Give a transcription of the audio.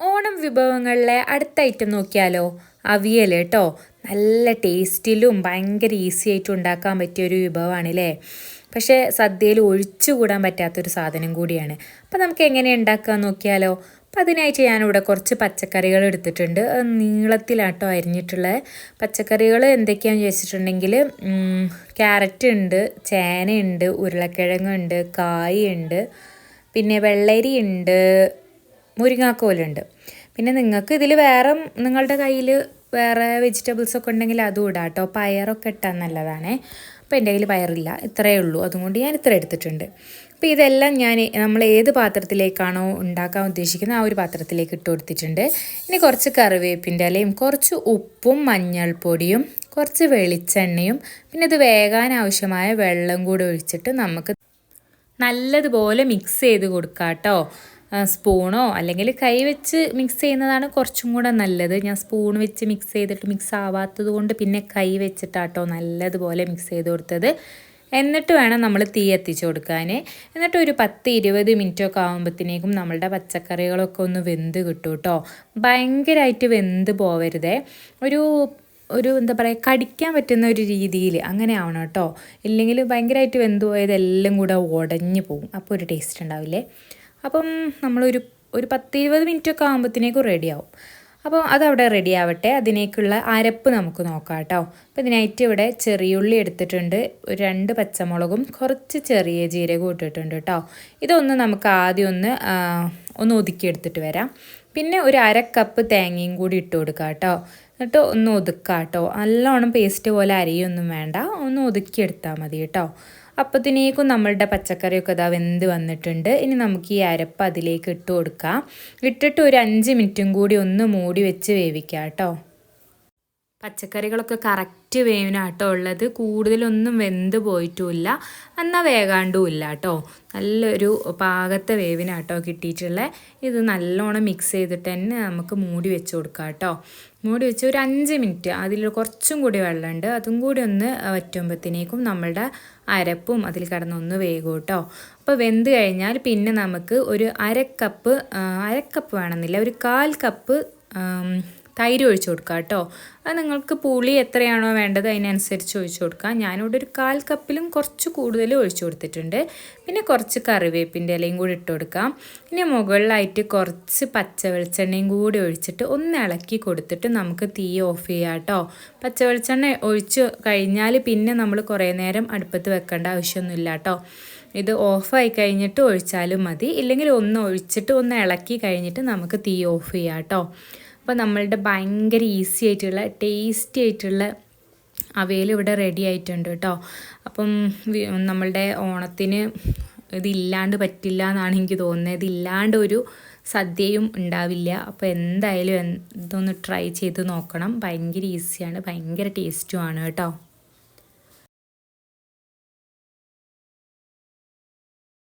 ഓണം വിഭവങ്ങളിലെ അടുത്ത ഐറ്റം നോക്കിയാലോ? അവിയൽ കേട്ടോ നല്ല ടേസ്റ്റിലും ഭയങ്കര ഈസി ആയിട്ട് ഉണ്ടാക്കാൻ പറ്റിയ ഒരു വിഭവമാണല്ലേ പക്ഷേ സദ്യയിൽ ഒഴിച്ചുകൂടാൻ പറ്റാത്തൊരു സാധനം കൂടിയാണ്. അപ്പം നമുക്ക് എങ്ങനെ ഉണ്ടാക്കാൻ നോക്കിയാലോ? അപ്പം അതിനായിട്ട് ഞാനിവിടെ കുറച്ച് പച്ചക്കറികൾ എടുത്തിട്ടുണ്ട്. നീളത്തിലാട്ടോ അരിഞ്ഞിട്ടുള്ള പച്ചക്കറികൾ എന്തൊക്കെയാണെന്ന് ചോദിച്ചിട്ടുണ്ടെങ്കിൽ ക്യാരറ്റ് ഉണ്ട് ചേനയുണ്ട് ഉരുളക്കിഴങ്ങുണ്ട് കായുണ്ട് പിന്നെ വെള്ളരി ഉണ്ട് മുരിങ്ങാക്കോലുണ്ട്. പിന്നെ നിങ്ങൾക്ക് ഇതിൽ വേറെ നിങ്ങളുടെ കയ്യിൽ വേറെ വെജിറ്റബിൾസ് ഒക്കെ ഉണ്ടെങ്കിൽ അതും ഇടാം കേട്ടോ. പയറൊക്കെ ഇട്ടാൽ നല്ലതാണേ. അപ്പോൾ എന്റെ കയ്യിൽ പയറില്ല. ഇത്രയേ ഉള്ളൂ. അതുകൊണ്ട് ഞാൻ ഇത്ര എടുത്തിട്ടുണ്ട്. അപ്പോൾ ഇതെല്ലാം ഞാൻ നമ്മൾ ഏത് പാത്രത്തിലേക്കാണോ ഉണ്ടാക്കാൻ ഉദ്ദേശിക്കുന്നത് ആ ഒരു പാത്രത്തിലേക്ക് ഇട്ട് കൊടുത്തിട്ടുണ്ട്. ഇനി കുറച്ച് കറിവേപ്പിന്റെ ഇലയും കുറച്ച് ഉപ്പും മഞ്ഞൾപ്പൊടിയും കുറച്ച് വെളിച്ചെണ്ണയും പിന്നെ ഇത് വേകാൻ ആവശ്യമായ വെള്ളം കൂടി ഒഴിച്ചിട്ട് നമുക്ക് നല്ലതുപോലെ മിക്സ് ചെയ്ത് കൊടുക്കാം കേട്ടോ. സ്പൂണോ? അല്ലെങ്കിൽ കൈ വെച്ച് മിക്സ് ചെയ്യുന്നതാണ് കുറച്ചും കൂടെ നല്ലത്. ഞാൻ സ്പൂൺ വെച്ച് മിക്സ് ചെയ്തിട്ട് മിക്സ് ആവാത്തത് കൊണ്ട് പിന്നെ കൈ വെച്ചിട്ടാട്ടോ നല്ലതുപോലെ മിക്സ് ചെയ്ത് കൊടുത്തത്. എന്നിട്ട് വേണം നമ്മൾ തീ എത്തിച്ചു കൊടുക്കാൻ എന്നിട്ട് ഒരു പത്ത് ഇരുപത് മിനിറ്റ് ഒക്കെ ആകുമ്പോഴത്തേക്കും നമ്മളുടെ പച്ചക്കറികളൊക്കെ ഒന്ന് വെന്ത് കിട്ടും കേട്ടോ ഭയങ്കരമായിട്ട് വെന്ത് പോവരുതേ. ഒരു ഒരു എന്താ പറയുക കടിക്കാൻ പറ്റുന്ന ഒരു രീതിയിൽ അങ്ങനെ ആവണം കേട്ടോ. ഇല്ലെങ്കിൽ ഭയങ്കരമായിട്ട് വെന്ത് പോയതെല്ലാം കൂടെ ഉടഞ്ഞു പോകും. അപ്പോൾ ഒരു ടേസ്റ്റ് ഉണ്ടാവില്ലേ? അപ്പം നമ്മളൊരു ഒരു പത്ത് ഇരുപത് മിനിറ്റ് ഒക്കെ ആകുമ്പോഴത്തേക്കും റെഡിയാവും. അപ്പോൾ അതവിടെ റെഡി ആവട്ടെ അതിനേക്കുള്ള അരപ്പ് നമുക്ക് നോക്കാം കേട്ടോ അപ്പോൾ ഇതിനായിട്ട് ഇവിടെ ചെറിയുള്ളി എടുത്തിട്ടുണ്ട്. ഒരു രണ്ട് പച്ചമുളകും കുറച്ച് ചെറിയ ജീരകവും ഇട്ടിട്ടുണ്ട് കേട്ടോ ഇതൊന്ന് നമുക്ക് ആദ്യം ഒന്ന് ഒന്ന് ഒതുക്കിയെടുത്തിട്ട് വരാം. പിന്നെ ഒരു അര കപ്പ് തേങ്ങയും കൂടി ഇട്ട് കൊടുക്കുക കേട്ടോ എന്നിട്ട് ഒന്ന് ഒതുക്കുക കേട്ടോ നല്ലോണം പേസ്റ്റ് പോലെ അരിയൊന്നും വേണ്ട. ഒന്ന് ഒതുക്കിയെടുത്താൽ മതി കേട്ടോ അപ്പത്തിനേക്കും നമ്മളുടെ പച്ചക്കറിയൊക്കെ ഇതാ വെന്ത് വന്നിട്ടുണ്ട്. ഇനി നമുക്ക് ഈ അരപ്പ് അതിലേക്ക് ഇട്ട് കൊടുക്കാം. ഇട്ടിട്ട് ഒരു അഞ്ച് മിനിറ്റും കൂടി ഒന്ന് മൂടി വെച്ച് വേവിക്കാം കേട്ടോ. പച്ചക്കറികളൊക്കെ കറക്റ്റ് വേവിനാട്ടോ ഉള്ളത്. കൂടുതലൊന്നും വെന്ത് പോയിട്ടുമില്ല എന്നാൽ വേകാണ്ടുമില്ല കേട്ടോ നല്ലൊരു പാകത്തെ വേവിനാട്ടോ കിട്ടിയിട്ടുള്ള. ഇത് നല്ലോണം മിക്സ് ചെയ്തിട്ട് തന്നെ നമുക്ക് മൂടി വെച്ച് കൊടുക്കാം കേട്ടോ മൂടി വെച്ച് ഒരു അഞ്ച് മിനിറ്റ്. അതിൽ കുറച്ചും കൂടി വെള്ളമുണ്ട്. അതും കൂടി ഒന്ന് വറ്റുമ്പോഴത്തേക്കും നമ്മളുടെ അരപ്പും അതിൽ കിടന്നൊന്ന് വേകും കേട്ടോ അപ്പോൾ വെന്ത് കഴിഞ്ഞാൽ പിന്നെ നമുക്ക് ഒരു അരക്കപ്പ് അരക്കപ്പ് വേണമെന്നില്ല. ഒരു കാൽ കപ്പ് തൈര് ഒഴിച്ചു കൊടുക്കുക കേട്ടോ. അത് നിങ്ങൾക്ക് പുളി എത്രയാണോ വേണ്ടത് അതിനനുസരിച്ച് ഒഴിച്ചു കൊടുക്കാം ഞാനിവിടെ ഒരു കാൽ കപ്പിലും കുറച്ച് കൂടുതൽ ഒഴിച്ചു കൊടുത്തിട്ടുണ്ട്. പിന്നെ കുറച്ച് കറിവേപ്പിന്റെ ഇലയും കൂടി ഇട്ട് കൊടുക്കാം. പിന്നെ മുകളിലായിട്ട് കുറച്ച് പച്ച വെളിച്ചെണ്ണയും കൂടി ഒഴിച്ചിട്ട് ഒന്ന് ഇളക്കി കൊടുത്തിട്ട് നമുക്ക് തീ ഓഫ് ചെയ്യാം കേട്ടോ. പച്ച വെളിച്ചെണ്ണ ഒഴിച്ച് കഴിഞ്ഞാൽ പിന്നെ നമ്മൾ കുറേ നേരം അടുപ്പത്ത് വെക്കേണ്ട ആവശ്യമൊന്നുമില്ല കേട്ടോ. ഇത് ഓഫായി കഴിഞ്ഞിട്ട് ഒഴിച്ചാലും മതി. ഇല്ലെങ്കിൽ ഒന്ന് ഒഴിച്ചിട്ട് ഒന്ന് ഇളക്കി കഴിഞ്ഞിട്ട് നമുക്ക് തീ ഓഫ് ചെയ്യാം കേട്ടോ. അപ്പോൾ നമ്മളുടെ ഭയങ്കര ഈസി ആയിട്ടുള്ള ടേസ്റ്റി ആയിട്ടുള്ള അവയിൽ ഇവിടെ റെഡി ആയിട്ടുണ്ട് കേട്ടോ. അപ്പം നമ്മളുടെ ഓണത്തിന് ഇതില്ലാണ്ട് പറ്റില്ല എന്നാണ് എനിക്ക് തോന്നുന്നത്. ഇതില്ലാണ്ട് ഒരു സദ്യയും ഉണ്ടാവില്ല. അപ്പോൾ എന്തായാലും ഇതൊന്ന് ട്രൈ ചെയ്ത് നോക്കണം. ഭയങ്കര ഈസിയാണ് ഭയങ്കര ടേസ്റ്റുമാണ് കേട്ടോ.